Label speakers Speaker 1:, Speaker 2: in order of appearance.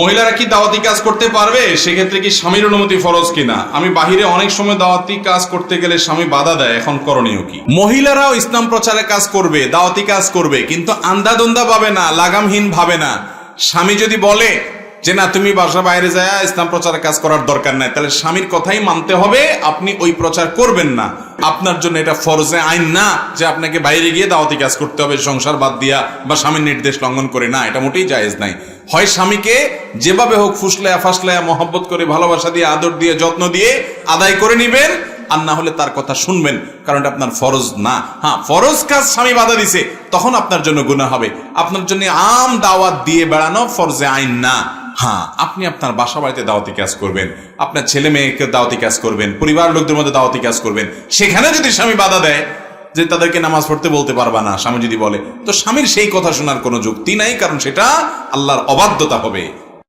Speaker 1: মহিলারা কি দাওয়াতি কাজ করতে পারবে? সেক্ষেত্রে কি স্বামীর অনুমতি ফরজ কিনা? আমি বাহিরে অনেক সময় দাওয়াতি কাজ করতে গেলে স্বামী বাধা দেয়, এখন করণীয় কি? মহিলারাও ইসলাম প্রচারের কাজ করবে, দাওয়াতি কাজ করবে, কিন্তু আন্ধাদন্দা পাবে না, লাগামহীন ভাবে না। স্বামী যদি বলে যে, না, তুমি বাসা বাইরে যায় ইসলাম প্রচারের কাজ করার দরকার নাই, তাহলে স্বামীর কথাই মানতে হবে, আপনি ওই প্রচার করবেন না। আপনার জন্য এটা ফরজে আইন না যে, আপনাকে বাইরে গিয়ে দাওয়াতি কাজ করতে হবে, সংসার বাদ দিয়া বা স্বামীর নির্দেশ লঙ্ঘন করে। না, এটা মোটেই জায়েজ নাই। হয় স্বামীকে যেভাবে হোক ফুসলায়া ফাসলায়া, মহব্বত করে, ভালোবাসা দিয়ে, আদর দিয়ে, যত্ন দিয়ে আদায় করে নিবেন, আর না হলে তার কথা শুনবেন কারণ আপনার ফরজ না। হ্যাঁ ফরজ কাজ স্বামী বাধা দিছে, তখন আপনার জন্য গুণা হবে। আপনার জন্য আম দাওয়াত দিয়ে বেড়ানো ফরজে আইন না। হ্যাঁ আপনি আপনার বাসা বাড়িতে দাওয়াতি কাজ করবেন, আপনার ছেলে মেয়েকে দাওয়াতি কাজ করবেন পরিবার লোকদের মধ্যে দাওয়াতি কাজ করবেন, সেখানে যদি স্বামী বাধা দেয় যে তাদেরকে নামাজ পড়তে বলতে পারবা না, স্বামী যদি বলে। তো স্বামীর সেই কথা শোনার কোনো যুক্তি নাই, কারণ সেটা আল্লাহর অবাধ্যতা হবে।